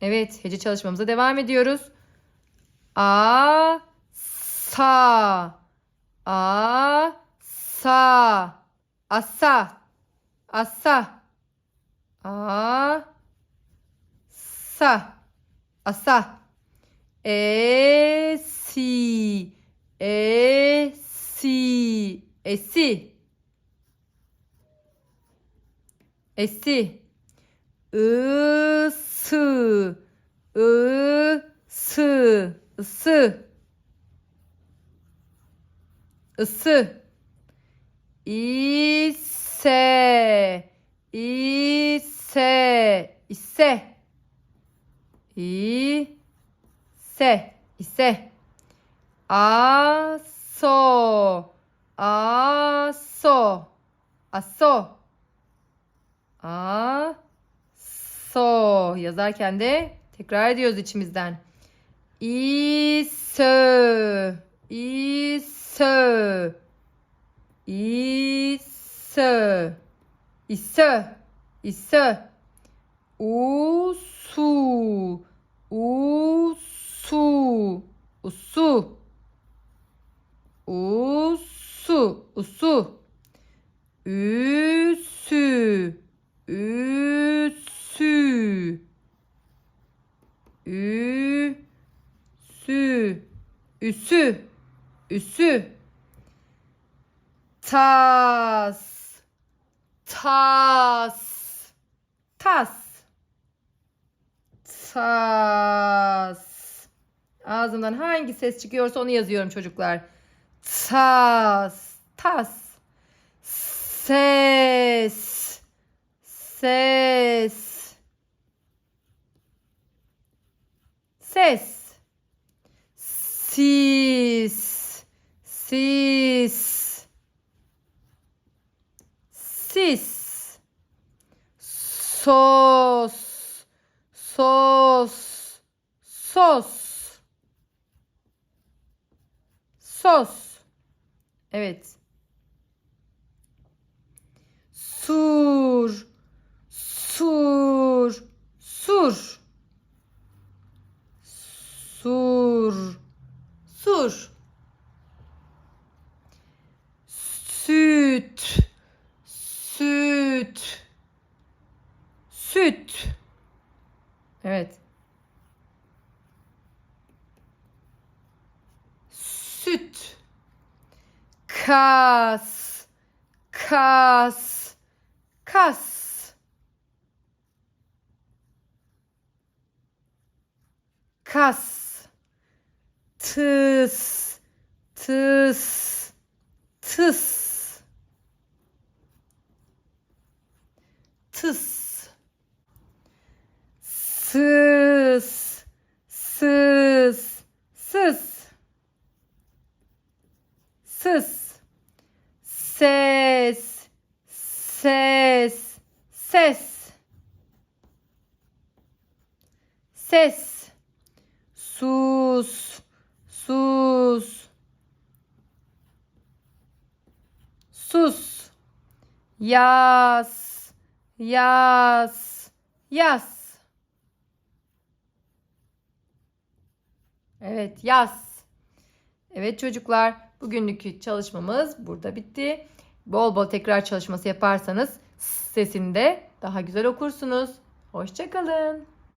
Evet, hece çalışmamıza devam ediyoruz. A sa a sa asa asa a sa asa e si e si esi esi 스, 으, 스, 으스, 으스, 이세, 이세, 이세, 이세, 이세, 아소, 아소, 아소, 아. 아, 아, 아 aso yazarken de tekrar ediyoruz içimizden. İse İse İse İse İse Usu Usu Usu. Usu Usu. Üsü Üsü Üsü Üsü. Üsü. Tas. Tas. Tas. Tas. Ağzımdan hangi ses çıkıyorsa onu yazıyorum çocuklar. Tas. Tas. Ses. Ses Ses. Sis. Sis. Sis. Sos. Sos. Sos. Sos. Evet. Sur. Sur. Sur Sur Süt Süt Süt Evet. Süt. Kas. Kas. Kas. Kas. Tıs. Tıs. Tıs Ses. Ses. Ses. Ses. Sus. Sus. Sus. Yaz Yaz Yaz Evet yaz. Evet çocuklar bugünlük çalışmamız burada bitti. Bol bol tekrar çalışması yaparsanız sesini de daha güzel okursunuz. Hoşçakalın.